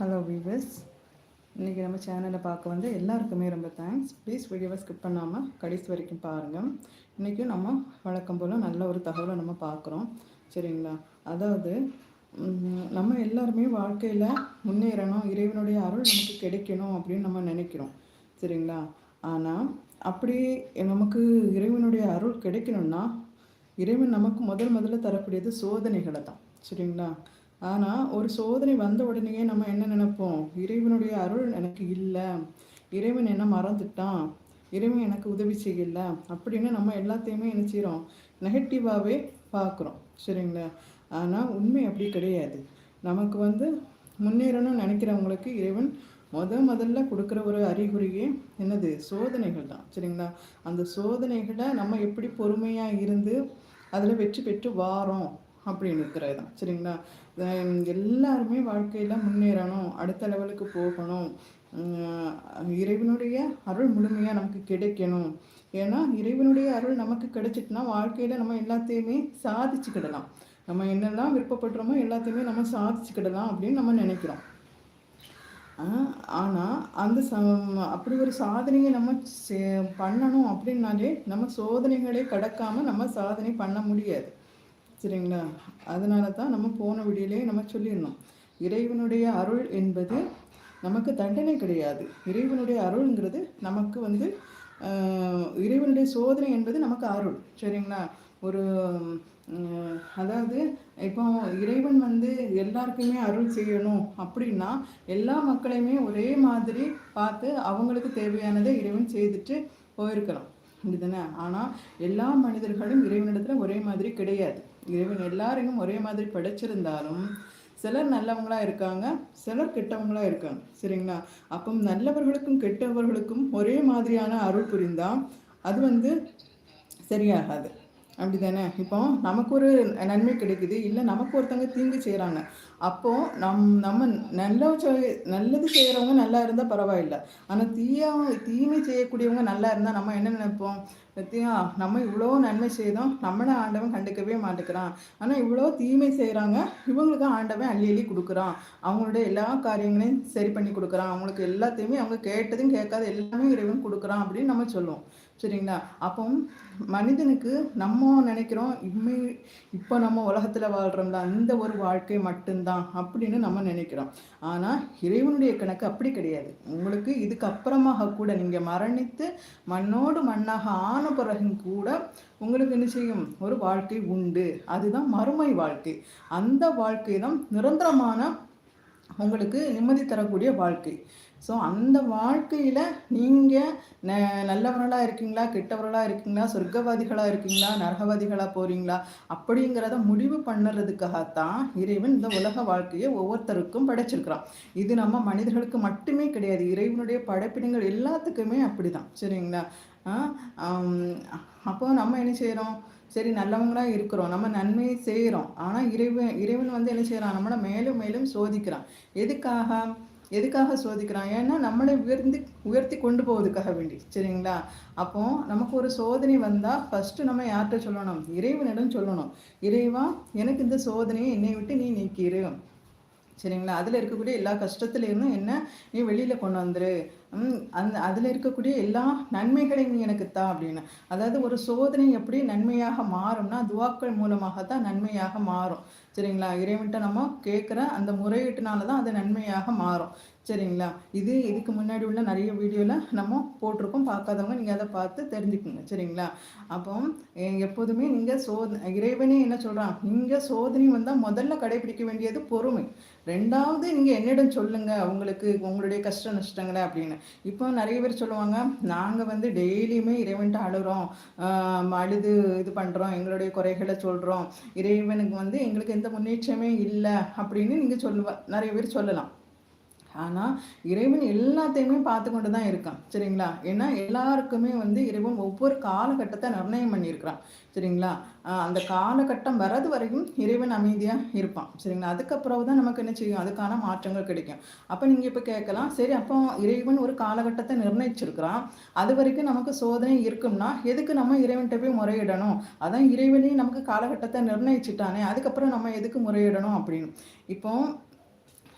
Hello viewers இன்றைக்கி நம்ம சேனலை பார்க்க வந்து எல்லாருக்குமே ரொம்ப தேங்க்ஸ் ப்ளீஸ் வீடியோவை ஸ்கிப் பண்ணாமல் கடைசி வரைக்கும் பாருங்கள் இன்றைக்கும் நம்ம வழக்கம் போல் நல்ல ஒரு தகவலை நம்ம பார்க்குறோம். சரிங்களா? அதாவது நம்ம எல்லாருமே வாழ்க்கையில் முன்னேறணும் இறைவனுடைய அருள் நமக்கு கிடைக்கணும் அப்படின்னு நம்ம நினைக்கிறோம். சரிங்களா? ஆனால் அப்படி நமக்கு இறைவனுடைய அருள் கிடைக்கணும்னா இறைவன் நமக்கு முதல் முதல்ல தரக்கூடியது சோதனைகளை தான் சரிங்களா? ஆனால் ஒரு சோதனை வந்த உடனேயே நம்ம என்ன நினைப்போம்? இறைவனுடைய அருள் எனக்கு இல்லை. இறைவன் என்ன மறந்துட்டான். இறைவன் எனக்கு உதவி செய்யலை. அப்படின்னு நம்ம எல்லாத்தையுமே என்ன செய்கிறோம் நெகட்டிவாகவே பார்க்குறோம். சரிங்களா? ஆனால் உண்மை அப்படி கிடையாது. நமக்கு வந்து முன்னேறணும்னு நினைக்கிறவங்களுக்கு இறைவன் முத முதல்ல கொடுக்குற ஒரு அறிகுறியே என்னது? சோதனைகள் தான். சரிங்களா? அந்த சோதனைகளை நம்ம எப்படி பொறுமையாக இருந்து அதில் வெற்றி பெற்று வாரோம்? அப்படின்னு இருக்கிறது தான் சரிங்களா எல்லாருமே வாழ்க்கையில் முன்னேறணும் அடுத்த லெவலுக்கு போகணும். இறைவனுடைய அருள் முழுமையாக நமக்கு கிடைக்கணும். ஏன்னா இறைவனுடைய அருள் நமக்கு கிடைச்சிட்டுனா வாழ்க்கையில் நம்ம எல்லாத்தையுமே சாதிச்சுக்கிடலாம். நம்ம என்னெல்லாம் விருப்பப்படுறோமோ எல்லாத்தையுமே நம்ம சாதிச்சுக்கிடலாம் அப்படின்னு நம்ம நினைக்கிறோம். ஆனால் அந்த ச அப்படி ஒரு சாதனையை நம்ம சே- பண்ணணும் அப்படின்னாலே நம்ம சோதனைகளே கடக்காமல் நம்ம சாதனை பண்ண முடியாது. சரிங்களா? அதனால தான் நம்ம போன வீடியோலேயே நம்ம சொல்லியிருந்தோம். இறைவனுடைய அருள் என்பது நமக்கு தண்டனை கிடையாது. இறைவனுடைய அருள்ங்கிறது நமக்கு வந்து இறைவனுடைய சோதனை என்பது நமக்கு அருள். சரிங்களா? ஒரு அதாவது இப்போ இறைவன் வந்து எல்லாருக்குமே அருள் செய்யணும் அப்படின்னா எல்லா மக்களையுமே ஒரே மாதிரி பார்த்து அவங்களுக்கு தேவையானதை இறைவன் செய்துட்டு போயிருக்கலாம். அப்படிதானே? ஆனால் எல்லா மனிதர்களும் இறைவனிடத்துல ஒரே மாதிரி கிடையாது. இறைவன் எல்லாரையும் ஒரே மாதிரி படைச்சிருந்தாலும் சிலர் நல்லவங்களா இருக்காங்க சிலர் கெட்டவங்களா இருக்காங்க. சரிங்களா? அப்போ நல்லவர்களுக்கும் கெட்டவர்களுக்கும் ஒரே மாதிரியான அருள் புரிந்தா அது வந்து சரியாகாது. அப்படிதானே? இப்போ நமக்கு ஒரு நன்மை கிடைக்குது. இல்லை நமக்கு ஒருத்தவங்க தீங்கு செய்கிறாங்க அப்போ நம் நம்ம நல்ல செய்- நல்லது செய்கிறவங்க நல்லா இருந்தால் பரவாயில்ல. ஆனால் தீயா தீமை செய்யக்கூடியவங்க நல்லா இருந்தால் நம்ம என்ன நினைப்போம்? பத்தியா நம்ம இவ்வளோ நன்மை செய்தோம். நம்மளை ஆண்டவன் கண்டுக்கவே மாட்டேங்கிறான். ஆனால் இவ்வளோ தீமை செய்கிறாங்க இவங்களுக்கு ஆண்டவன் அள்ளி அள்ளி கொடுக்குறான். அவங்களுடைய எல்லா காரியங்களையும் சரி பண்ணி கொடுக்குறான். அவங்களுக்கு எல்லாத்தையுமே அவங்க கேட்டதும் கேட்காத எல்லாமே இறைவன் கொடுக்குறான் அப்படின்னு நம்ம சொல்லுவோம். சரிங்களா? அப்போ மனிதனுக்கு நம்ம நினைக்கிறோம் இம்மை இப்போ நம்ம உலகத்தில் வாழ்கிறோம்ல அந்த ஒரு வாழ்க்கை மட்டும்தான் அப்படின்னு நம்ம நினைக்கிறோம். ஆனால் இறைவனுடைய கணக்கு அப்படி கிடையாது. உங்களுக்கு இதுக்கு அப்புறமாக கூட நீங்கள் மரணித்து மண்ணோடு மண்ணாக ஆன பிறகும் கூட உங்களுக்கு என்ன செய்யும்? ஒரு வாழ்க்கை உண்டு. அதுதான் மறுமை வாழ்க்கை. அந்த வாழ்க்கை தான் நிரந்தரமான உங்களுக்கு நிம்மதி தரக்கூடிய வாழ்க்கை. ஸோ அந்த வாழ்க்கையில் நீங்கள் ந நல்லவர்களாக இருக்கீங்களா கெட்டவர்களாக இருக்கீங்களா சொர்க்கவாதிகளாக இருக்கீங்களா நரகவாதிகளாக போகிறீங்களா அப்படிங்கிறத முடிவு பண்ணுறதுக்காகத்தான் இறைவன் இந்த உலக வாழ்க்கையை ஒவ்வொருத்தருக்கும் படைச்சிருக்கிறான். இது நம்ம மனிதர்களுக்கு மட்டுமே கிடையாது. இறைவனுடைய படைப்பினங்கள் எல்லாத்துக்குமே அப்படிதான். சரிங்களா? அப்போ நம்ம என்ன செய்கிறோம் சரி நல்லவங்களாக இருக்கிறோம். நம்ம நன்மையை செய்கிறோம் ஆனால் இறைவன் இறைவன் வந்து என்ன செய்கிறான் நம்மளை மேலும் மேலும் சோதிக்கிறான். எதுக்காக? எதுக்காக சோதிக்கிறான் ஏன்னா நம்மளை உயர்ந்து உயர்த்தி கொண்டு போவதுக்காக வேண்டி. சரிங்களா? அப்போ நமக்கு ஒரு சோதனை வந்தால் ஃபஸ்ட்டு நம்ம யார்கிட்ட சொல்லணும்? இறைவனிடம் சொல்லணும். இறைவா எனக்கு இந்த சோதனையை என்னை விட்டு நீ நீக்கிரு சரிங்களா? அதில் இருக்கக்கூடிய எல்லா கஷ்டத்துலேருந்தும் என்ன? நீ வெளியில் கொண்டு வந்துரு. ம், அந்த அதில் இருக்கக்கூடிய எல்லா நன்மைகளையும் எனக்கு தா அப்படின்னு. அதாவது ஒரு சோதனை எப்படி நன்மையாக மாறும்னா துவாக்கள் மூலமாக தான் நன்மையாக மாறும். சரிங்களா? இறைவன்கிட்ட நம்ம கேட்குற அந்த முறையீட்டுனால தான் அது நன்மையாக மாறும். சரிங்களா? இது இதுக்கு முன்னாடி உள்ள நிறைய வீடியோவில் நம்ம போட்டிருக்கோம். பார்க்காதவங்க நீங்கள் அதை பார்த்து தெரிஞ்சுக்குங்க. சரிங்களா? அப்போ எப்போதுமே நீங்கள் சோத இறைவனே என்ன சொல்கிறான் நீங்கள் சோதனை வந்தால் முதல்ல கடைபிடிக்க வேண்டியது பொறுமை. ரெண்டாவது நீங்கள் என்னிடம் சொல்லுங்க. உங்களுக்கு உங்களுடைய கஷ்ட நஷ்டங்களை அப்படின்னு. இப்போ நிறைய பேர் சொல்லுவாங்க நாங்கள் வந்து டெய்லியுமே இறைவன்ட்டு அழுகிறோம் அழுது இது பண்ணுறோம் எங்களுடைய குறைகளை சொல்கிறோம் இறைவனுக்கு வந்து எங்களுக்கு எந்த முன்னேற்றமே இல்லை அப்படின்னு நீங்கள் சொல்லுவ நிறைய பேர் சொல்லலாம். ஆனால் இறைவன் எல்லாத்தையுமே பார்த்து கொண்டு தான் இருக்கான். சரிங்களா? ஏன்னா எல்லாருக்குமே வந்து இறைவன் ஒவ்வொரு காலகட்டத்தை நிர்ணயம் பண்ணியிருக்கிறான். சரிங்களா? அந்த காலகட்டம் வர்றது வரைக்கும் இறைவன் அமைதியாக இருப்பான். சரிங்களா? அதுக்கப்புறம் தான் நமக்கு என்ன செய்யும்? அதுக்கான மாற்றங்கள் கிடைக்கும். அப்போ நீங்கள் இப்போ கேட்கலாம் சரி அப்போ இறைவன் ஒரு காலகட்டத்தை நிர்ணயிச்சிருக்கிறான். அது வரைக்கும் நமக்கு சோதனை இருக்கும்னா எதுக்கு நம்ம இறைவன்கிட்ட போய் முறையிடணும்? அதான் இறைவனையும் நமக்கு காலகட்டத்தை நிர்ணயிச்சிட்டானே அதுக்கப்புறம் நம்ம எதுக்கு முறையிடணும் அப்படின்னு. இப்போ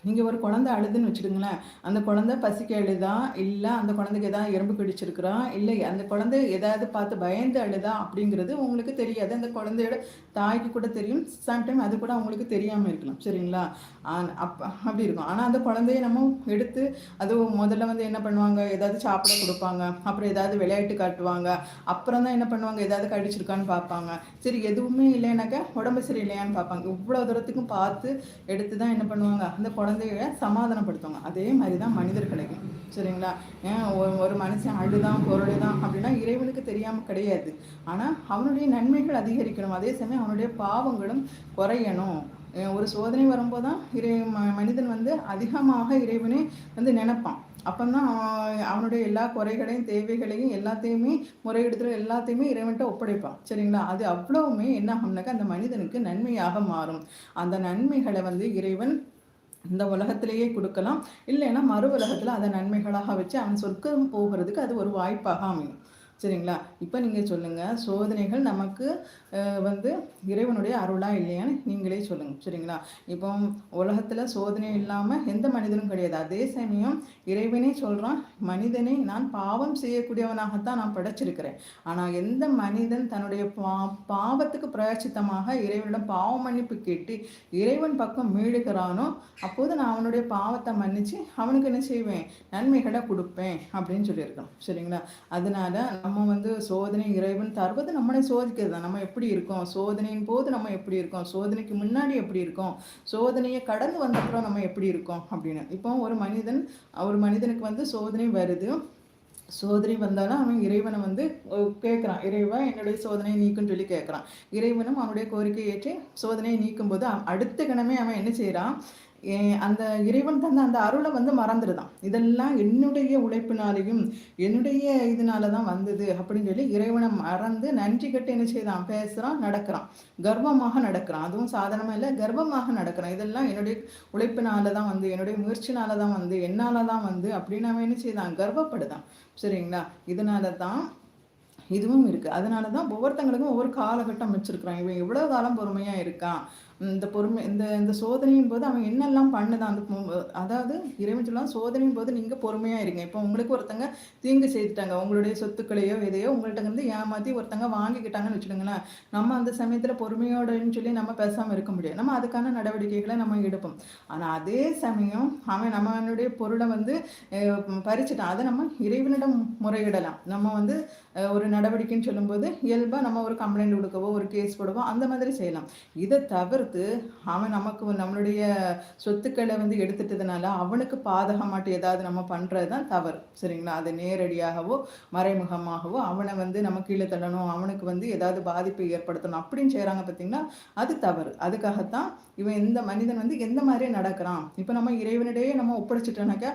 நீங்கள் ஒரு குழந்தை அழுதுன்னு வச்சுடுங்களேன் அந்த குழந்தை பசிக்க அழுதா? இல்லை அந்த குழந்தைக்கு ஏதாவது எறும்பு கடிச்சிருக்கிறா இல்லை அந்த குழந்தை ஏதாவது பார்த்து பயந்து அழுதா? அப்படிங்கிறது உங்களுக்கு தெரியாது. அந்த குழந்தையோட தாய்க்கு கூட தெரியும். சம்டைம் அது கூட அவங்களுக்கு தெரியாமல் இருக்கலாம். சரிங்களா? அப்போ அப்படி இருக்கும். ஆனால் அந்த குழந்தைய நம்ம எடுத்து அது முதல்ல வந்து என்ன பண்ணுவாங்க? ஏதாவது சாப்பிட கொடுப்பாங்க. அப்புறம் ஏதாவது விளையாட்டு காட்டுவாங்க. அப்புறம் தான் என்ன பண்ணுவாங்க? ஏதாவது கடிச்சிருக்கான்னு பார்ப்பாங்க. சரி எதுவுமே இல்லைனாக்கா உடம்பு சரியில்லையான்னு பார்ப்பாங்க. இவ்வளோ தூரத்துக்கும் பார்த்து எடுத்து தான் என்ன பண்ணுவாங்க? அந்த குழந்தைய சமாதானப்படுத்துவாங்க. அதே மாதிரி தான் மனிதர் கிடைக்கும். சரிங்களா? ஏன் ஒரு மனுஷன் அழுதான் பொருளுதான் அப்படின்னா இறைவனுக்கு தெரியாமல் கிடையாது. ஆனால் அவனுடைய நன்மைகள் அதிகரிக்கணும். அதே சமயம் அவனுடைய பாவங்களும் குறையணும். ஒரு சோதனை வரும்போது தான் இறை மனிதன் வந்து அதிகமாக இறைவனை வந்து நினைப்பான். அப்போதான் அவனுடைய எல்லா குறைகளையும் தேவைகளையும் எல்லாத்தையுமே முறையெடுத்துல எல்லாத்தையுமே இறைவன்ட்ட ஒப்படைப்பான். சரிங்களா? அது அவ்வளவுமே என்ன ஆகும்னாக்கா அந்த மனிதனுக்கு நன்மையாக மாறும். அந்த நன்மைகளை வந்து இறைவன் இந்த உலகத்திலேயே கொடுக்கலாம். இல்லைன்னா மறு உலகத்தில் அதை நன்மைகளாக வச்சு அவன் சொர்க்கம் போகிறதுக்கு அது ஒரு வாய்ப்பாக அமையும். சரிங்களா? இப்போ நீங்கள் சொல்லுங்கள் சோதனைகள் நமக்கு வந்து இறைவனுடைய அருளாக இல்லையான்னு நீங்களே சொல்லுங்கள் சரிங்களா? இப்போ உலகத்தில் சோதனை இல்லாமல் எந்த மனிதனும் கிடையாது. அதே சமயம் இறைவனே சொல்கிறான் மனிதனை நான் பாவம் செய்யக்கூடியவனாகத்தான் நான் படைச்சிருக்கிறேன். ஆனால் எந்த மனிதன் தன்னுடைய பா பாவத்துக்கு பிரயச்சித்தமாக இறைவனிடம் பாவ மன்னிப்பு கேட்டு இறைவன் பக்கம் மீழுகிறானோ அப்போது நான் அவனுடைய பாவத்தை மன்னித்து அவனுக்கு என்ன செய்வேன்? நன்மைகளை கொடுப்பேன் அப்படின்னு சொல்லியிருக்கோம் சரிங்களா? அதனால நம்ம வந்து சோதனை இறைவன் தருவது நம்மளை சோதிக்கிறது தான் நம்ம எப்படி இருக்கோம்? சோதனையின் போது நம்ம எப்படி இருக்கோம்? சோதனைக்கு முன்னாடி எப்படி இருக்கோம்? சோதனையை கடந்து வந்தப்புறம் நம்ம எப்படி இருக்கோம்? அப்படின்னு. இப்போ ஒரு மனிதன் ஒரு மனிதனுக்கு வந்து சோதனை வருது. சோதனை வந்தாலும் அவன் இறைவனை வந்து கேட்குறான். இறைவா என்னுடைய சோதனையை நீக்குன்னு சொல்லி கேட்குறான். இறைவனும் அவனுடைய கோரிக்கையை ஏற்றி சோதனையை நீக்கும் போது அடுத்த கணமே அவன் என்ன செய்கிறான் அந்த இறைவன் தந்த அந்த அருளை வந்து மறந்துடுதான். இதெல்லாம் என்னுடைய உழைப்பினாலையும் என்னுடைய இதனால தான் வந்தது அப்படின்னு சொல்லி இறைவனை மறந்து நன்றி கட்டு என்ன செய்தான்? பேசுகிறான் நடக்கிறான். கர்வமாக நடக்கிறான். அதுவும் சாதாரணமாக இல்லை கர்வமாக நடக்கிறான். இதெல்லாம் என்னுடைய உழைப்பினால தான் வந்து என்னுடைய முயற்சினால தான் வந்து என்னால் தான் வந்து அப்படின்னு அவன் என்ன செய்தான்? கர்வப்படுதான். சரிங்களா? இதனால தான் இதுவும் இருக்குது அதனால தான் ஒவ்வொருத்தங்களுக்கும் ஒவ்வொரு காலகட்டம் வச்சுருக்குறான் இவன் எவ்வளோ காலம் பொறுமையாக இருக்கான்? இந்த பொறுமை இந்த இந்த சோதனையின் போது அவன் என்னெல்லாம் பண்ணுதான்? அந்த அதாவது இறைவன் சொல்லலாம் சோதனையின் போது நீங்கள் பொறுமையாக இருங்க. இப்போ உங்களுக்கு ஒருத்தங்க தீங்கு செய்துட்டாங்க உங்களுடைய சொத்துக்களையோ எதையோ உங்கள்கிட்ட வந்து ஏமாற்றி ஒருத்தங்க வாங்கிக்கிட்டாங்கன்னு வச்சுக்கோங்களேன் நம்ம அந்த சமயத்தில் பொறுமையோடன்னு சொல்லி நம்ம பேசாமல் இருக்க முடியாது. நம்ம அதுக்கான நடவடிக்கைகளை நம்ம எடுப்போம். ஆனால் அதே சமயம் அவன் நம்மளுடைய பொருளை வந்து பறிச்சுட்டான். அதை நம்ம இறைவனிடம் முறையிடலாம். நம்ம வந்து ஒரு நடவடிக்கைன்னு சொல்லும்போது இயல்பாக நம்ம ஒரு கம்ப்ளைண்ட் கொடுக்கவோ ஒரு கேஸ் போடவோ அந்த மாதிரி செய்யலாம். இதை தவிர தவிர்த்து அவன் நமக்கு நம்மளுடைய சொத்துக்களை வந்து எடுத்துட்டதுனால அவனுக்கு பாதகமாட்டு ஏதாவது நம்ம பண்ணுறது தான் தவறு. சரிங்களா? அது நேரடியாகவோ மறைமுகமாகவோ அவனை வந்து நம்ம கீழே தள்ளணும் அவனுக்கு வந்து ஏதாவது பாதிப்பை ஏற்படுத்தணும் அப்படின்னு செய்கிறாங்க பார்த்தீங்கன்னா அது தவறு. அதுக்காகத்தான் இவன் எந்த மனிதன் வந்து எந்த மாதிரி நடக்கிறான். இப்போ நம்ம இறைவனிடையே நம்ம ஒப்படைச்சிட்டோனாக்கா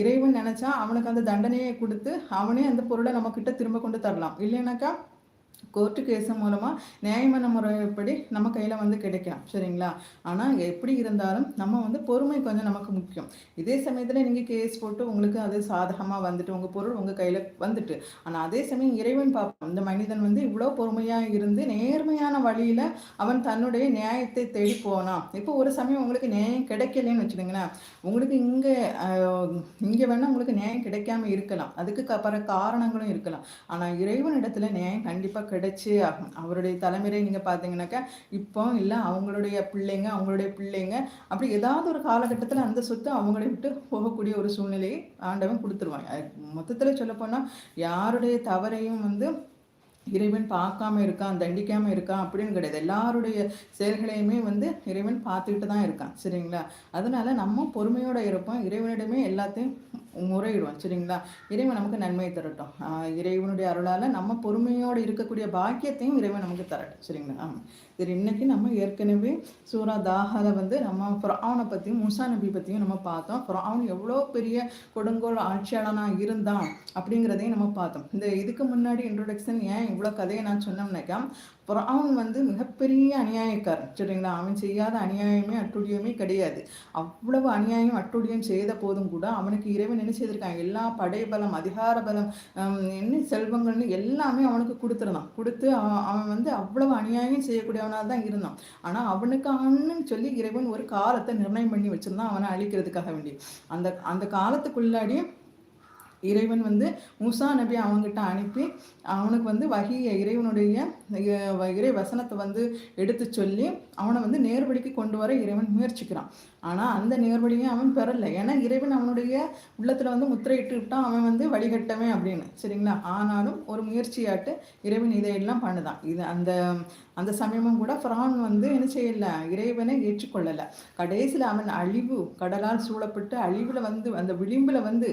இறைவன் நினச்சா அவனுக்கு அந்த தண்டனையை கொடுத்து அவனே அந்த பொருளை நம்ம கிட்ட திரும்ப கொண்டு தரலாம். இல்லைனாக்கா கோர்ட்டு கேஸ் மூலமாக நியாயமான முறைப்படி நம்ம கையில் வந்து கிடைக்கும் சரிங்களா? ஆனால் எப்படி இருந்தாலும் நம்ம வந்து பொறுமை கொஞ்சம் நமக்கு முக்கியம். இதே சமயத்தில் நீங்கள் கேஸ் போட்டு உங்களுக்கு அது சாதகமாக வந்துட்டு உங்கள் பொருள் உங்கள் கையில் வந்துட்டு. ஆனால் அதே சமயம் இறைவன் பார்ப்போம் இந்த மனிதன் வந்து இவ்வளோ பொறுமையாக இருந்து நேர்மையான வழியில் அவன் தன்னுடைய நியாயத்தை தேடி போனான். இப்போ ஒரு சமயம் உங்களுக்கு நியாயம் கிடைக்கலன்னு வச்சுக்கோங்களேன். உங்களுக்கு இங்கே இங்கே வேணால் உங்களுக்கு நியாயம் கிடைக்காம இருக்கலாம். அதுக்கு அப்புறம் காரணங்களும் இருக்கலாம். ஆனால் இறைவன் இடத்துல நியாயம் கண்டிப்பாக கிடைச்சி ஆகும் அவருடைய தலைமுறை நீங்கள் பார்த்தீங்கன்னாக்கா இப்போ இல்லை அவங்களுடைய பிள்ளைங்க அவங்களுடைய பிள்ளைங்க அப்படி ஏதாவது ஒரு காலகட்டத்தில் அந்த சொத்து அவங்கள விட்டு போகக்கூடிய ஒரு சூழ்நிலையை ஆண்டவன் கொடுத்துருவாங்க மொத்தத்தில் சொல்லப்போனால் யாருடைய தவறையும் வந்து இறைவன் பார்க்காம இருக்கான் தண்டிக்காமல் இருக்கான் அப்படின்னு கிடையாது. எல்லாருடைய செயல்களையுமே வந்து இறைவன் பார்த்துக்கிட்டு தான் இருக்கான். சரிங்களா? அதனால நம்ம பொறுமையோடு இருப்போம். இறைவனிடமே எல்லாத்தையும் முறையிடுவோம் சரிங்களா? இறைவன் நமக்கு நன்மையை தரட்டும். இறைவனுடைய அருளால் நம்ம பொறுமையோடு இருக்கக்கூடிய பாக்கியத்தையும் இறைவன் நமக்கு தரட்டும் சரிங்களா? ஆமாம் சரி இன்னைக்கு நம்ம ஏற்கனவே சூரா தாகால வந்து நம்ம ஃப்ராவனை பற்றியும் முசா நபி பற்றியும் நம்ம பார்த்தோம். ஃப்ராவன் எவ்வளோ பெரிய கொடுங்கோல் ஆட்சியாளனாக இருந்தான் அப்படிங்கிறதையும் நம்ம பார்த்தோம். இந்த இதுக்கு முன்னாடி இன்ட்ரொடக்ஷன் ஏன் இவ்வளோ கதையை நான் சொன்னோம்னாக்கா அவன் வந்து மிகப்பெரிய அநியாயக்காரன். சரிங்களா? அவன் செய்யாத அநியாயமே அட்டுழியமே கிடையாது. அவ்வளவு அநியாயம் அட்டுழியம் செய்த போதும் கூட அவனுக்கு இறைவன் என்ன செய்திருக்கான்? எல்லா படைபலம் அதிகார பலம் என்ன செல்வங்கள்னு எல்லாமே அவனுக்கு கொடுத்துருந்தான் கொடுத்து அவன் வந்து அவ்வளவு அநியாயம் செய்யக்கூடியவனாக தான் இருந்தான். ஆனால் அவனுக்கானு சொல்லி இறைவன் ஒரு காலத்தை நிர்ணயம் பண்ணி வச்சிருந்தான். அவனை அழிக்கிறதுக்காக வேண்டி. அந்த அந்த காலத்துக்குள்ளாடி இறைவன் வந்து மூசா நபி அவங்ககிட்ட அனுப்பி அவனுக்கு வந்து வகையை இறைவனுடைய இறை வசனத்தை வந்து எடுத்து சொல்லி அவனை வந்து நேர்வழிக்கு கொண்டு வர இறைவன் முயற்சிக்கிறான். ஆனால் அந்த நேர்வழியும் அவன் பெறலை. ஏன்னா இறைவன் அவனுடைய உள்ளத்தில் வந்து முத்திரையிட்டு விட்டான் அவன் வந்து வழிகட்டவன் அப்படின்னு. சரிங்களா? ஆனாலும் ஒரு முயற்சியாட்டு இறைவன் இதையெல்லாம் பண்ணுதான். இது அந்த அந்த சமயமும் கூட ஃப்ரான் வந்து என்ன செய்யலை? இறைவனை ஏற்றுக்கொள்ளலை. கடைசியில் அவன் அழிவு கடலால் சூழப்பட்டு அழிவில் வந்து அந்த விளிம்பில் வந்து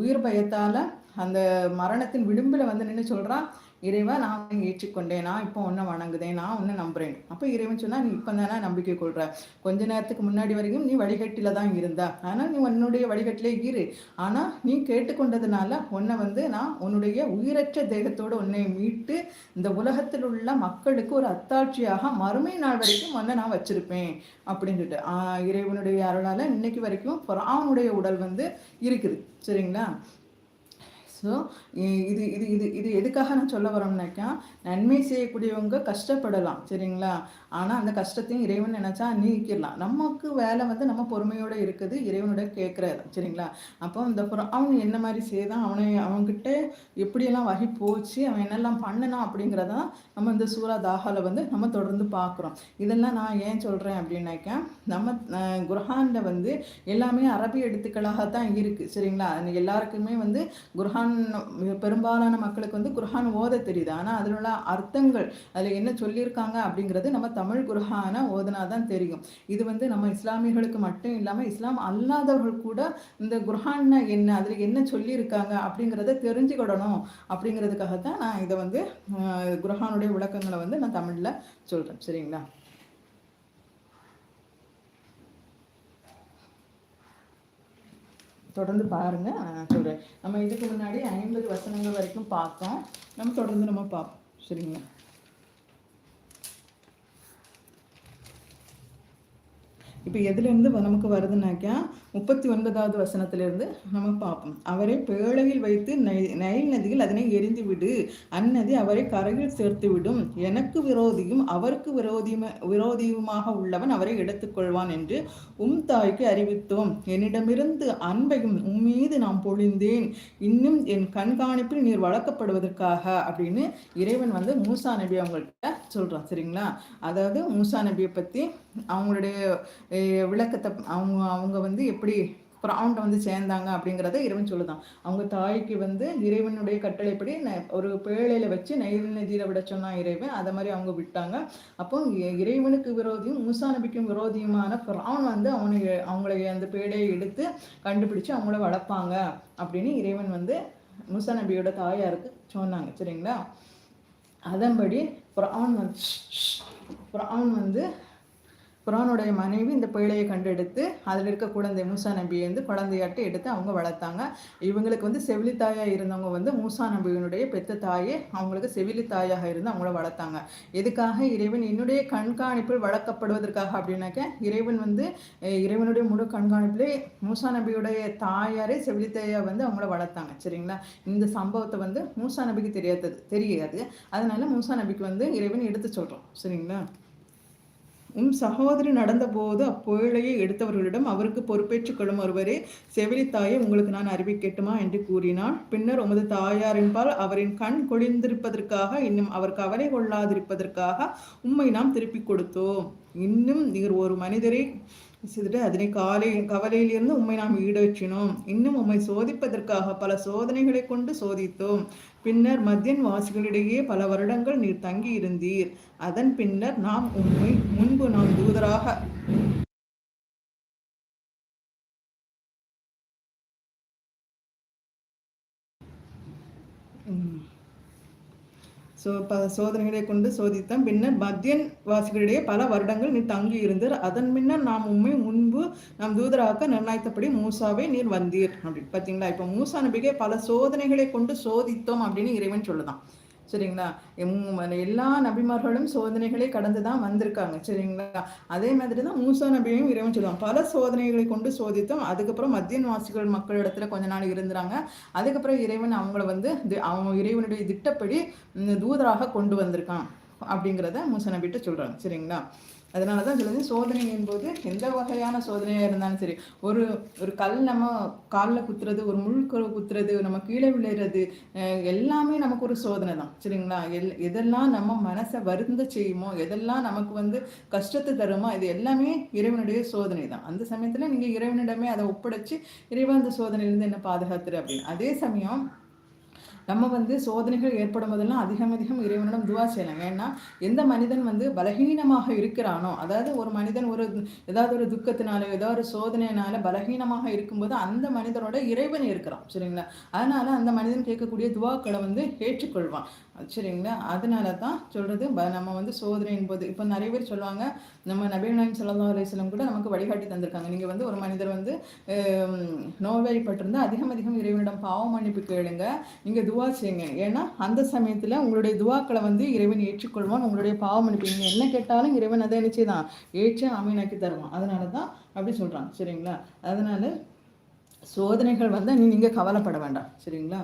உயிர் பயத்தால் அந்த மரணத்தின் விளிம்பில் வந்து நின்று சொல்கிறான் இறைவா நான் ஏற்றுக்கொண்டேன். நான் இப்போ ஒன்றை வணங்குதேன். நான் ஒன்று நம்புறேன். அப்போ இறைவன் சொன்னால் நீ இப்போ தானே நம்பிக்கை கொள்கிற கொஞ்ச நேரத்துக்கு முன்னாடி வரைக்கும் நீ வழிகட்டில தான் இருந்தா. ஆனால் நீ உன்னுடைய வழிகட்டிலே இரு. ஆனால் நீ கேட்டுக்கொண்டதுனால உன்னை வந்து நான் உன்னுடைய உயிரற்ற தேகத்தோடு உன்னை மீட்டு இந்த உலகத்தில் உள்ள மக்களுக்கு ஒரு அத்தாட்சியாக மறுமை நாள் வரைக்கும் உன்னை நான் வச்சிருப்பேன். அப்படின்னு சொல்லிட்டு இறைவனுடைய அருளால் இன்னைக்கு வரைக்கும் அவனுடைய உடல் வந்து இருக்குது. சரிங்களா? ஸோ இது இது இது இது எதுக்காக நான் சொல்ல வரோம்னாக்கா நன்மை செய்யக்கூடியவங்க கஷ்டப்படலாம் சரிங்களா? ஆனால் அந்த கஷ்டத்தையும் இறைவன் நினச்சா நீக்கிடலாம். நமக்கு வேலை வந்து நம்ம பொறுமையோடு இருக்குது இறைவனோட கேட்குறது சரிங்களா? அப்போ இந்த அவன் என்ன மாதிரி செய்தான் அவனை அவன்கிட்ட எப்படியெல்லாம் வகை போச்சு அவன் என்னெல்லாம் பண்ணணும் அப்படிங்கிறத நம்ம இந்த சூரா தாகாவில் வந்து நம்ம தொடர்ந்து பார்க்குறோம் இதெல்லாம் நான் ஏன் சொல்கிறேன் அப்படின்னாக்கா நம்ம குர்ஹானில் வந்து எல்லாமே அரபி எழுத்துக்களாக தான் இருக்குது சரிங்களா? எல்லாருக்குமே வந்து குர்ஹான் பெரும்பாலான மக்களுக்கு வந்து குர்ஹான் ஓத தெரியுது. ஆனால் அதில் உள்ள அர்த்தங்கள் அதில் என்ன சொல்லியிருக்காங்க அப்படிங்கிறது நம்ம தமிழ் குர்ஹானை ஓதனா தான் தெரியும். இது வந்து நம்ம இஸ்லாமியர்களுக்கு மட்டும் இல்லாமல் இஸ்லாம் அல்லாதவர்கள் கூட இந்த குர்ஹான்னா என்ன அதில் என்ன சொல்லியிருக்காங்க அப்படிங்கிறத தெரிஞ்சுக்கிடணும் அப்படிங்கிறதுக்காக தான் நான் இதை வந்து குர்ஹானுடைய விளக்கங்களை வந்து நான் தமிழில் சொல்கிறேன் சரிங்களா? தொடர்ந்து பாருங்கள் நான் சொல்கிறேன் நம்ம இதுக்கு முன்னாடி ஐம்பது வசனங்கள் வரைக்கும் பார்த்தோம். நம்ம தொடர்ந்து நம்ம பார்ப்போம் சரிங்களா? இப்போ எதுலேருந்து நமக்கு வருதுனாக்கா முப்பத்தி ஒன்பதாவது வசனத்திலிருந்து நம்ம பார்ப்போம். அவரை பேழையில் வைத்து நைல் நதியில் அதனை எரிந்து விடு. அந்நதி அவரை கரையில் சேர்த்து விடும். எனக்கு விரோதியும் அவருக்கு விரோதியும் விரோதியுமாக உள்ளவன் அவரை எடுத்துக்கொள்வான் என்று உம் தாய்க்கு அறிவித்தோம். என்னிடமிருந்து அன்பையும் உம் மீது பொழிந்தேன். இன்னும் என் கண்காணிப்பில் நீர் வளர்க்கப்படுவதற்காக அப்படின்னு இறைவன் வந்து மூசா நபி அவங்கள்ட்ட சொல்கிறான் சரிங்களா? அதாவது மூசா நபியை பற்றி அவங்களுடைய விளக்கத்தை அவங்க அவங்க வந்து எப்படி ஃப்ரௌண்ட வந்து சேர்ந்தாங்க அப்படிங்கிறத இறைவன் சொல்லுதான். அவங்க தாய்க்கு வந்து இறைவனுடைய கட்டளைப்படி ஒரு பேழையில் வச்சு நெய்ல் நதியில் விட சொன்னான் இறைவன். அதை மாதிரி அவங்க விட்டாங்க. அப்போ இறைவனுக்கு விரோதியும் மூசா நபிக்கும் விரோதியுமான ஃப்ரௌன் வந்து அவனுக்கு அவங்களை அந்த பேழையை எடுத்து கண்டுபிடிச்சு அவங்கள வளர்ப்பாங்க அப்படின்னு இறைவன் வந்து மூசா நபியோட தாயாருக்கு சொன்னாங்க. சரிங்களா? அதன்படி ஃப்ரௌன் வந்து ஃப்ரௌன் வந்து குரானுடைய மனைவி இந்த பிள்ளையை கண்டெடுத்து அதில் இருக்க குழந்தை மூசா நபியை வந்து குழந்தையாட்டு எடுத்து அவங்க வளர்த்தாங்க. இவங்களுக்கு வந்து செவிலித்தாயாக இருந்தவங்க வந்து மூசா நபியினுடைய பெத்த தாயே அவங்களுக்கு செவிலித்தாயாக இருந்து அவங்கள வளர்த்தாங்க. எதுக்காக இறைவன் என்னுடைய கண்காணிப்பில் வளர்க்கப்படுவதற்காக அப்படின்னாக்க இறைவன் வந்து இறைவனுடைய முழு கண்காணிப்பிலே மூசா நபியுடைய தாயாரே செவிலித்தாயாக வந்து அவங்கள வளர்த்தாங்க. சரிங்களா? இந்த சம்பவத்தை வந்து மூசா நபிக்கு தெரியாதது தெரியாது. அதனால மூசா நபிக்கு வந்து இறைவன் எடுத்து சொல்கிறோம் சரிங்களா? உன் சகோதரி நடந்தபோது அப்பொருளையை எடுத்தவர்களிடம் அவருக்கு பொறுப்பேற்றுக் கொள்ளும் ஒருவரே செவிலித்தாயை உங்களுக்கு நான் அறிவிக்கட்டுமா என்று கூறினான் பின்னர் உமது தாயாரின்பால் அவரின் கண் கொழிந்திருப்பதற்காக இன்னும் அவர் கவலை கொள்ளாதிருப்பதற்காக உம்மை நாம் திருப்பிக் கொடுத்தோம். இன்னும் நீர் ஒரு மனிதரை செய்துட்டு அதனை காலை கவலையிலிருந்து உண்மை நாம் ஈடேற்றினோம். இன்னும் உம்மை சோதிப்பதற்காக பல சோதனைகளை கொண்டு சோதித்தோம். பின்னர் மத்தியன் வாசிகளிடையே பல வருடங்கள் நீர் தங்கி இருந்தீர் அதன் பின்னர் நாம் உண்மை முன்பு நாம் தூதராக சோ ப சோதனைகளை கொண்டு சோதித்தான் பின்னர் மத்தியன் வாசிகளிடையே பல வருடங்கள் நீ தங்கி இருந்தார் அதன் பின்னர் நாம் உண்மை முன்பு நாம் தூதராக நிர்ணயித்தபடி மூசாவே நீர் வந்தீர். அப்படின்னு பார்த்தீங்களா இப்போ மூசா நபிகை பல சோதனைகளை கொண்டு சோதித்தோம் அப்படின்னு இறைவன் சொல்லுதான். சரிங்களா? எல்லா நபிமார்களும் சோதனைகளை கடந்து தான் வந்திருக்காங்க. சரிங்களா? அதே மாதிரி தான் மூசா நபியும் இறைவன் சொல்லுவாங்க பல சோதனைகளை கொண்டு சோதித்தோம் அதுக்கப்புறம் மத்தியன் வாசிகள் மக்களிடத்துல கொஞ்ச நாள் இருந்தாங்க. அதுக்கப்புறம் இறைவன் அவங்கள வந்து அவங்க இறைவனுடைய திட்டப்படி தூதராக கொண்டு வந்திருக்கான். அப்படிங்கிறத மூசா நபிட்டு சொல்றாங்க. சரிங்களா? அதனால தான் சொல்லுது சோதனையின் போது எந்த வகையான சோதனையாக இருந்தாலும் சரி ஒரு ஒரு கல் நம்ம காலில் குத்துறது ஒரு முள் குத்துறது நம்ம கீழே விழுறது எல்லாமே நமக்கு ஒரு சோதனை தான். சரிங்களா? எல் எதெல்லாம் நம்ம மனசை வருந்த செய்யுமோ எதெல்லாம் நமக்கு வந்து கஷ்டத்தை தருமோ இது எல்லாமே இறைவனுடைய சோதனை தான். அந்த சமயத்தில் நீங்கள் இறைவனிடமே அதை ஒப்படைச்சு இறைவன் அந்த சோதனையிலேருந்து என்ன பாதுகாத்துரு அப்படின்னு. அதே சமயம் நம்ம வந்து சோதனைகள் ஏற்படும் போதெல்லாம் அதிகம் அதிகம் இறைவனிடம் துவா செய்யலாம். ஏன்னா எந்த மனிதன் வந்து பலகீனமாக இருக்கிறானோ அதாவது ஒரு மனிதன் ஒரு ஏதாவது ஒரு துக்கத்தினால ஏதாவது ஒரு சோதனையினால பலகீனமாக இருக்கும்போது அந்த மனிதனோட இறைவன் இருக்கிறான். சரிங்களா? அதனால அந்த மனிதன் கேட்கக்கூடிய துவாக்களை வந்து ஏற்றுக்கொள்வான். சரிங்களா? அதனால தான் சொல்கிறது ப- நம்ம வந்து சோதனையின் போது இப்போ நிறைய பேர் சொல்லுவாங்க நம்ம நபீநாயம் சல்லா அலிஸ்லம் கூட நமக்கு வழிகாட்டி தந்திருக்காங்க. நீங்கள் வந்து ஒரு மனிதர் வந்து நோய்வாய்ப்பட்டிருந்தால் அதிகம் அதிகம் இறைவனிடம் பாவம் மன்னிப்பு கேளுங்க நீங்கள் துவா செய்யுங்க. ஏன்னா அந்த சமயத்தில் உங்களுடைய துவாக்களை வந்து இறைவன் ஏற்றுக்கொள்வான் உங்களுடைய பாவம் மன்னிப்பு. நீங்கள் என்ன கேட்டாலும் இறைவன் அதை என்ன தான். ஏற்று அமீனாக்கி தருவான். அதனால தான் அப்படி சொல்கிறான் சரிங்களா? அதனால சோதனைகள் வந்து நீ நீங்கள் கவலைப்பட வேண்டாம். சரிங்களா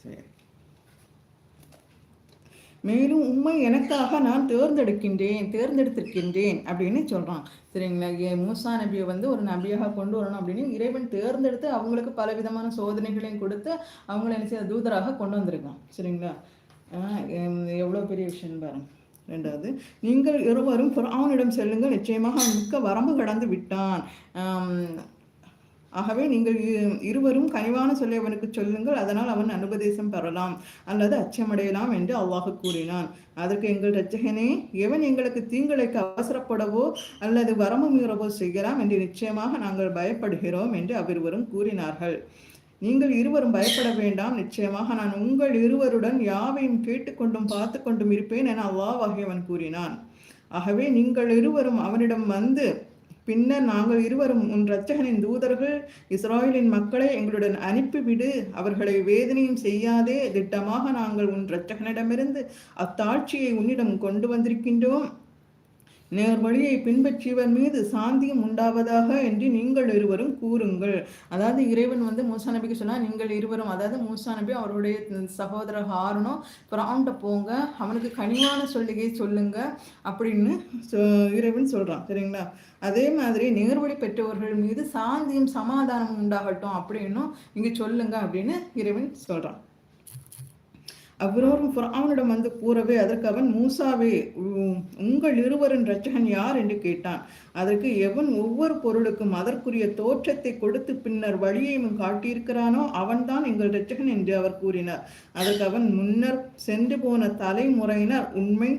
சரி மேலும் உண்மை எனக்காக நான் தேர்ந்தெடுக்கின்றேன் தேர்ந்தெடுத்திருக்கின்றேன் அப்படின்னு சொல்கிறான் சரிங்களா? ஏ மூசா நபியை வந்து ஒரு நபியாக கொண்டு வரணும் அப்படின்னு இறைவன் தேர்ந்தெடுத்து அவங்களுக்கு பல விதமான சோதனைகளையும் கொடுத்து அவங்கள என்ன செய்ய தூதராக கொண்டு வந்திருக்கான். சரிங்களா? எவ்வளோ பெரிய விஷயம் பாருங்க. ரெண்டாவது நீங்கள் இருவரும் அவனிடம் செல்லுங்கள். நிச்சயமாக அவன் மிக்க வரம்பு கடந்து விட்டான். ஆகவே நீங்கள் இருவரும் கனிவான சொல்லி அவனுக்கு சொல்லுங்கள் அதனால் அவன் அனுபதேசம் பெறலாம் அல்லது அச்சமடையலாம் என்று அவ்வாக கூறினான். அதற்கு எங்கள் ரச்சகனே எவன் எங்களுக்கு தீங்கிழைக்க அவசரப்படவோ அல்லது வரமும் மீறவோ செய்யலாம் என்று நிச்சயமாக நாங்கள் பயப்படுகிறோம் என்று அவ்விருவரும் கூறினார்கள். நீங்கள் இருவரும் பயப்பட வேண்டாம் நிச்சயமாக நான் உங்கள் இருவருடன் யாவையும் கேட்டுக்கொண்டும் பார்த்து கொண்டும் இருப்பேன் என அல்லாஹ் ஆகியவன் கூறினான். ஆகவே நீங்கள் இருவரும் அவனிடம் வந்து பின்னர் நாங்கள் இருவரும் உன் இரட்சகனின் தூதர்கள் இஸ்ராயலின் மக்களை எங்களுடன் அனுப்பிவிடு. அவர்களை வேதனையும் செய்யாதே. திட்டமாக நாங்கள் உன் இரட்சகனிடமிருந்து அத்தாட்சியை உன்னிடம் கொண்டு வந்திருக்கின்றோம். நேர் வழியை பின்பற்றியவர் மீது சாந்தியும் உண்டாவதாக என்று நீங்கள் இருவரும் கூறுங்கள். அதாவது இறைவன் வந்து மூசா நபிக்கு சொன்னால் நீங்கள் இருவரும் அதாவது மூசா நபி அவருடைய சகோதரர் ஹாரனும் பிராண்ட போங்க அவனுக்கு கனிவான சொல்லிகை சொல்லுங்க அப்படின்னு சொ- இறைவன் சொல்றான். சரிங்களா? அதே மாதிரி நேர்வழி பெற்றவர்கள் மீது சாந்தியும் சமாதானமும் உண்டாகட்டும் அப்படின்னும் இங்கே சொல்லுங்க அப்படின்னு இறைவன் சொல்றான். அவ்விரோரும் புறாவனிடம் வந்து கூறவே அதற்கு அவன் மூசாவே உங்கள் இருவரின் இரட்சகன் யார் என்று கேட்டான். அதற்கு எவன் ஒவ்வொரு பொருளுக்கும் அதற்குரிய தோற்றத்தை கொடுத்து பின்னர் வழியையும் காட்டியிருக்கிறானோ அவன்தான் எங்கள் இரட்சகன் என்று அவர் கூறினார். அதற்கு அவன் முன்னர் சென்று போன தலைமுறையினர் உண்மை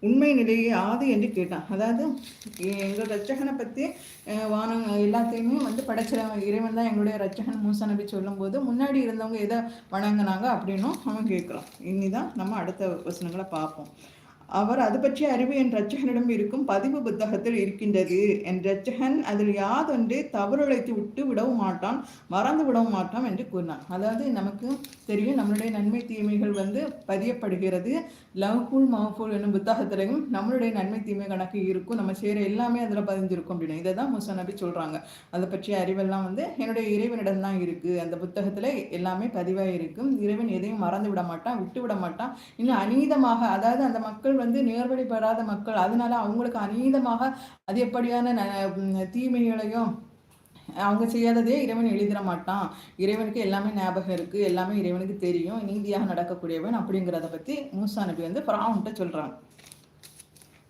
உண்மை நிலையை ஆதி என்று கேட்டான். அதாவது எ- எங்கள் ரட்சகனை பற்றி வானம் எல்லாத்தையுமே வந்து படைச்ச இறைவன் தான் எங்களுடைய ரட்சகன் மூசா நபி சொல்லும்போது முன்னாடி இருந்தவங்க எதை வணங்கினாங்க அப்படின்னும் அவன் கேட்குறான். இனிதான் நம்ம அடுத்த வசனங்களை பார்ப்போம். அவர் அது பற்றிய அறிவு என் ரச்சகனிடம் இருக்கும் பதிவு புத்தகத்தில் இருக்கின்றது. என் ரட்சகன் அதில் யாதொன்றே தவறுழைத்து விட்டு விடவும் மாட்டான் மறந்து விடவும் மாட்டான் என்று கூறினார் அதாவது நமக்கு தெரியும் நம்மளுடைய நன்மை தீமைகள் வந்து பதியப்படுகிறது. லவ்ஃபுல் மஹ்ஃபுல் என்னும் புத்தகத்திலையும் நம்மளுடைய நன்மை தீமை கணக்கு இருக்கும். நம்ம செய்கிற எல்லாமே அதில் பதிஞ்சிருக்கும் அப்படின்னு. இதை தான் முசா நபி சொல்கிறாங்க அதை பற்றிய அறிவெல்லாம் வந்து என்னுடைய இறைவனிடம் தான் இருக்குது அந்த புத்தகத்தில் எல்லாமே பதிவாக இருக்கும் இறைவன் எதையும் மறந்து விட மாட்டான் விட்டு விட மாட்டான். இன்னும் அநீதமாக அதாவது அந்த மக்கள் வந்து நேர்வழி பெறாத மக்கள். அதனால அவங்களுக்கு அநீதமாக அதிகப்படியான எப்படியான தீமைகளையும் அவங்க செய்யாததே இறைவன் எழுதிட மாட்டான். இறைவனுக்கு எல்லாமே ஞாபகம் இருக்கு. எல்லாமே இறைவனுக்கு தெரியும். நீதியாக நடக்கக்கூடியவன் அப்படிங்கிறத பத்தி மூசா நபி வந்து ஃபிரௌன்கிட்ட சொல்றாங்க.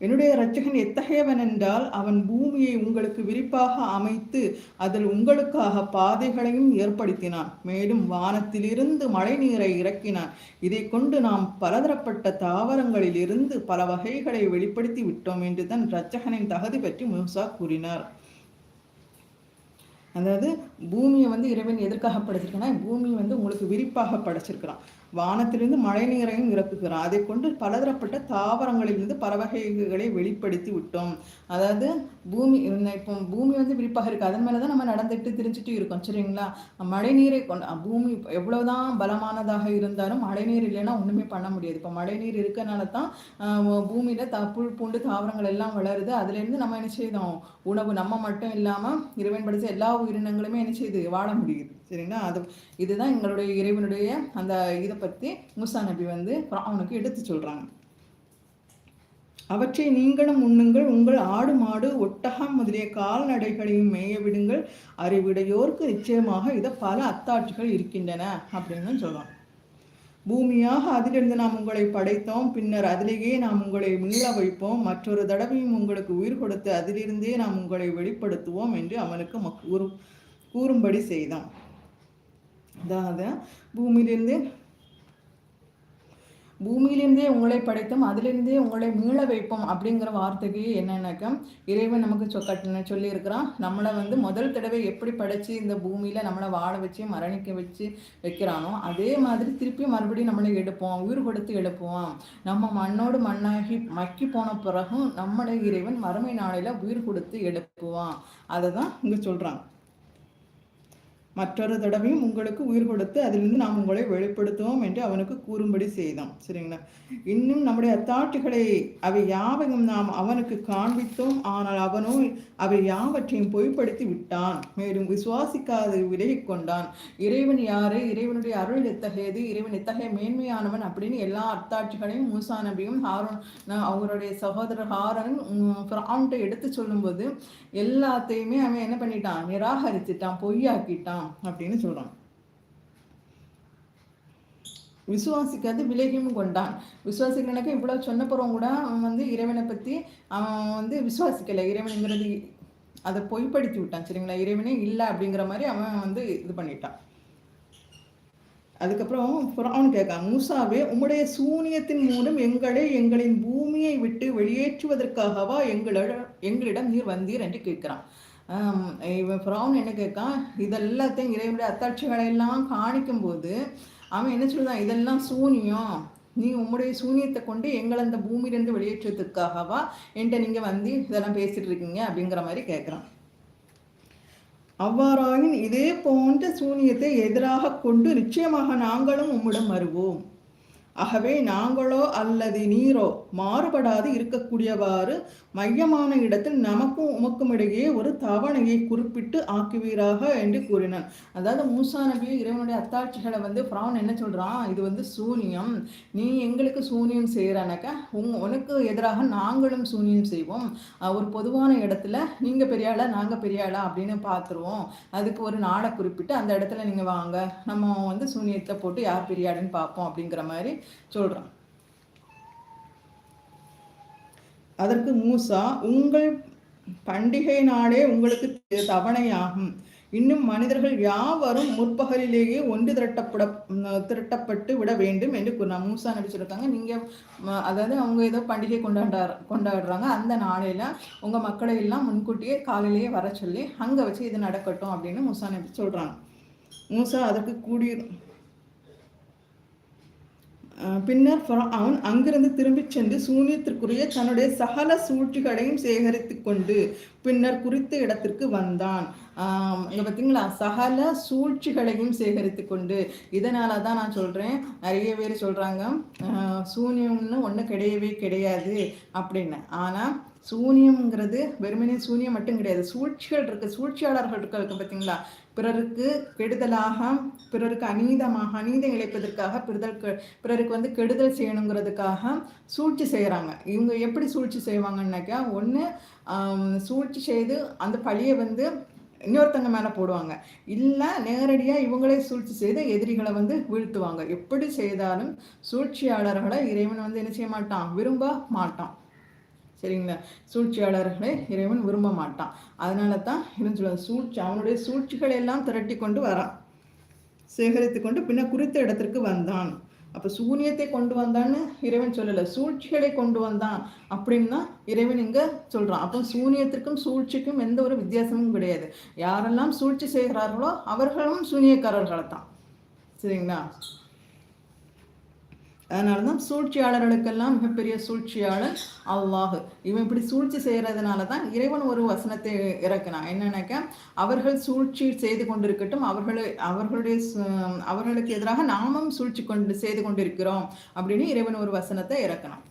என்னுடைய இரட்சகன் எத்தகையவன் என்றால் அவன் பூமியை உங்களுக்கு விரிப்பாக அமைத்து அதில் உங்களுக்காக பாதைகளையும் ஏற்படுத்தினான். மேலும் வானத்திலிருந்து மழை நீரை இறக்கினான். இதை கொண்டு நாம் பலதரப்பட்ட தாவரங்களிலிருந்து பல வகைகளை வெளிப்படுத்தி விட்டோம் என்றுதான் இரட்சகனின் தகுதி பற்றி மூசா கூறினார். அதாவது பூமியை வந்து இறைவன் எதற்காக படைச்சிருக்கனா? பூமி வந்து உங்களுக்கு விரிப்பாக படைச்சிருக்கிறான். வானத்திலிருந்து மழை நீரையும் இறக்குகிறான் அதை கொண்டு பலதரப்பட்ட தாவரங்களிலிருந்து பறவகைகளை வெளிப்படுத்தி விட்டோம். அதாவது பூமி இப்போ பூமி வந்து விரிப்பாக இருக்குது அதன் மேலே தான் நம்ம நடந்துட்டு திரிஞ்சுட்டு இருக்கோம். சரிங்களா? மழை நீரை கொண்டு பூமி எவ்வளவுதான் பலமானதாக இருந்தாலும் மழை நீர் இல்லைன்னா ஒன்றுமே பண்ண முடியாது. இப்போ மழை நீர் இருக்கனால தான் பூமியில் த புல் பூண்டு தாவரங்கள் எல்லாம் வளருது. அதுலேருந்து நம்ம என்ன செய்தோம்? உணவு நம்ம மட்டும் இல்லாமல் இறைவன் படித்த எல்லா உயிரினங்களுமே என்ன செய்யுது வாழ முடியுது. சரிங்களா? அது இதுதான் எங்களுடைய இறைவனுடைய அந்த இதை பற்றி மூசா நபி வந்து அவனுக்கு எடுத்து சொல்கிறாங்க அவற்றை நீங்களும் உண்ணுங்கள் உங்கள் ஆடு மாடு ஒட்டகம் முதலிய கால்நடைகளையும் மேய விடுங்கள். அறிவிடையோருக்கு நிச்சயமாக இதை பல அத்தாட்சிகள் இருக்கின்றன அப்படின்னு சொல்லலாம் பூமியாக அதிலிருந்து நாம் உங்களை படைத்தோம் பின்னர் அதிலேயே நாம் உங்களை மீள வைப்போம். மற்றொரு தடவையும் உங்களுக்கு உயிர் கொடுத்து அதிலிருந்தே நாம் உங்களை வெளிப்படுத்துவோம் என்று அவனுக்கு கூறும் கூறும்படி செய்தோம் அதாவது பூமியிலிருந்து பூமியிலிருந்தே உங்களை படைத்தோம் அதிலிருந்தே உங்களை மீள வைப்போம் அப்படிங்கிற வார்த்தைக்கு என்னென்னாக்கா இறைவன் நமக்கு சொ சொல்லியிருக்கிறான். நம்மளை வந்து முதல் தடவை எப்படி படைச்சு இந்த பூமியில் நம்மளை வாழ வச்சு மரணிக்க வச்சு வைக்கிறானோ அதே மாதிரி திருப்பி மறுபடியும் நம்மளை எடுப்போம் உயிர் கொடுத்து எடுப்போம் நம்ம மண்ணோடு மண்ணாகி மக்கி போன பிறகும் நம்மளை இறைவன் மறுமை நாளையில் உயிர் கொடுத்து எழுப்புவான். அதை தான் இங்கே சொல்கிறான் மற்றொரு தடவையும் உங்களுக்கு உயிர் கொடுத்து அதிலிருந்து நாம் உங்களை வெளிப்படுத்துவோம் என்று அவனுக்கு கூறும்படி செய்தோம் சரிங்களா? இன்னும் நம்முடைய அத்தாட்டுகளை அவை யாவையும் நாம் அவனுக்கு காண்பித்தோம். ஆனால் அவனோ அவை யாவற்றையும் பொய்ப்படுத்தி விட்டான். மேலும் விசுவாசிக்காது விலகி கொண்டான். இறைவன் யாரு? இறைவனுடைய அருள் எத்தகையது? இறைவன் எத்தகைய மேன்மையானவன் அப்படின்னு எல்லா அத்தாட்சிகளையும் மூசா நபியும் ஹாரன் அவருடைய சகோதரர் ஹாரன் எடுத்து சொல்லும்போது எல்லாத்தையுமே அவன் என்ன பண்ணிட்டான்? நிராகரிச்சிட்டான் பொய்யாக்கிட்டான். அப்படின்னு சொல்கிறான் விசுவாசிக்காது விலகியும் கொண்டான். விசுவாசிக்கிறனாக்க இவ்வளோ சொன்னப்புறம் கூட அவன் வந்து இறைவனை பற்றி அவன் வந்து விசுவாசிக்கலை. இறைவனுங்கிறது அதை பொய்ப்படுத்தி விட்டான். சரிங்களா? இறைவனே இல்லை அப்படிங்கிற மாதிரி அவன் வந்து இது பண்ணிட்டான். அதுக்கப்புறம் புறான் கேட்கான் மூசாவே உம்முடைய சூனியத்தின் மூலம் எங்களை எங்களின் பூமியை விட்டு வெளியேற்றுவதற்காகவா எங்களிடம் எங்களிடம் நீர் வந்தீர்? என்று கேட்கிறான். இவன் ஃப்ரௌன் என்ன கேட்கான் இதெல்லாத்தையும் இறைவனுடைய அத்தாட்சிகளை எல்லாம் காணிக்கும் போது அவன் என்ன சொல்லுதான் இதெல்லாம் சூனியம். நீ உம்முடைய சூனியத்தை கொண்டு எங்களை அந்த பூமியிலேருந்து வெளியேற்றத்துக்காகவா என்கிட்ட நீங்கள் வந்து இதெல்லாம் பேசிட்டு இருக்கீங்க அப்படிங்கிற மாதிரி கேட்குறான். அவ்வாறாயின் இதே போன்ற சூனியத்தை எதிராக கொண்டு நிச்சயமாக நாங்களும் உம்மிடம் வருவோம். ஆகவே நாங்களோ அல்லது நீரோ மாறுபடாது இருக்கக்கூடியவாறு மையமான இடத்தில் நமக்கும் உமக்கும் இடையே ஒரு தவணையை குறிப்பிட்டு ஆக்குவீராக என்று கூறினான். அதாவது மூசா நபி இறைவனுடைய அத்தாட்சிகளை வந்து ஃப்ரான் என்ன சொல்கிறான் இது வந்து சூனியம். நீ எங்களுக்கு சூனியம் செய்கிறானாக்கா உங் உனக்கு எதிராக நாங்களும் சூனியம் செய்வோம். ஒரு பொதுவான இடத்துல நீங்கள் பெரியாளா நாங்கள் பெரியாளா அப்படின்னு பார்த்துருவோம் அதுக்கு ஒரு நாளை குறிப்பிட்டு அந்த இடத்துல நீங்கள் வாங்க. நம்ம வந்து சூனியத்தை போட்டு யார் பெரியாடுன்னு பார்ப்போம் அப்படிங்கிற மாதிரி சொல்கிறான் அதற்கு மூசா உங்கள் பண்டிகை நாளே உங்களுக்கு தவணையாகும். இன்னும் மனிதர்கள் யாவரும் முற்பகலிலேயே ஒன்று திரட்டப்பட திரட்டப்பட்டு விட வேண்டும் என்று கூறினார் மூசா நடிச்சிருக்காங்க நீங்கள் அதாவது அவங்க ஏதோ பண்டிகை கொண்டாடுற கொண்டாடுறாங்க. அந்த நாளையில் உங்கள் மக்களை எல்லாம் முன்கூட்டியே காலையிலேயே வர சொல்லி அங்கே வச்சு இது நடக்கட்டும் அப்படின்னு மூசா நபி சொல்கிறாங்க மூசா அதற்கு கூடி பின்னர் அவன் அங்கிருந்து திரும்பிச் சென்று சூனியத்திற்குரிய தன்னுடைய சகல சூழ்ச்சிகளையும் சேகரித்து கொண்டு பின்னர் குறித்த இடத்திற்கு வந்தான். இங்கே பார்த்தீங்களா சகல சூழ்ச்சிகளையும் சேகரித்து கொண்டு. இதனால தான் நான் சொல்கிறேன் நிறைய பேர் சொல்கிறாங்க சூன்யம்னு ஒன்றும் கிடையவே கிடையாது அப்படின்னு. ஆனால் சூனியம்ங்கிறது வெறுமனே சூனியம் மட்டும் கிடையாது. சூழ்ச்சிகள் இருக்குது சூழ்ச்சியாளர்கள் இருக்க பார்த்தீங்களா? பிறருக்கு கெடுதலாக பிறருக்கு அநீதமாக அநீதம் இழைப்பதற்காக பிறதல் பிறருக்கு வந்து கெடுதல் செய்யணுங்கிறதுக்காக சூழ்ச்சி செய்கிறாங்க இவங்க எப்படி சூழ்ச்சி செய்வாங்கன்னாக்கா ஒன்று சூழ்ச்சி செய்து அந்த பழியை வந்து இன்னொருத்தங்க மேலே போடுவாங்க. இல்லை நேரடியாக இவங்களே சூழ்ச்சி செய்து எதிரிகளை வந்து வீழ்த்துவாங்க. எப்படி செய்தாலும் சூழ்ச்சியாளர்களை இறைவன் வந்து என்ன செய்ய மாட்டான்? விரும்ப மாட்டான். சரிங்களா? சூழ்ச்சியாளர்களை இறைவன் விரும்ப மாட்டான். அதனால தான் இவன் சொல்ல சூழ்ச்சி அவனுடைய சூழ்ச்சிகளை எல்லாம் திரட்டி கொண்டு வரான். சேகரித்து கொண்டு பின்ன குறித்த இடத்திற்கு வந்தான். அப்போ சூனியத்தை கொண்டு வந்தான்னு இறைவன் சொல்லலை. சூழ்ச்சிகளை கொண்டு வந்தான் அப்படின்னு தான் இறைவன் இங்கே சொல்கிறான் அப்போ சூனியத்திற்கும் சூழ்ச்சிக்கும் எந்த ஒரு வித்தியாசமும் கிடையாது. யாரெல்லாம் சூழ்ச்சி செய்கிறார்களோ அவர்களும் சூனியக்காரர்களை தான் சரிங்களா? அதனால தான் சூழ்ச்சியாளர்களுக்கெல்லாம் மிகப்பெரிய சூழ்ச்சியாளர் அல்லாஹு. இவன் இப்படி சூழ்ச்சி செய்கிறதுனால தான் இறைவன் ஒரு வசனத்தை இறக்கினான். என்னன்னாக்கா அவர்கள் சூழ்ச்சி செய்து கொண்டிருக்கட்டும் அவர்களை அவர்களுடைய அவர்களுக்கு எதிராக நாமும் சூழ்ச்சி கொண்டு செய்து கொண்டிருக்கிறோம் அப்படின்னு இறைவன் ஒரு வசனத்தை இறக்கணும்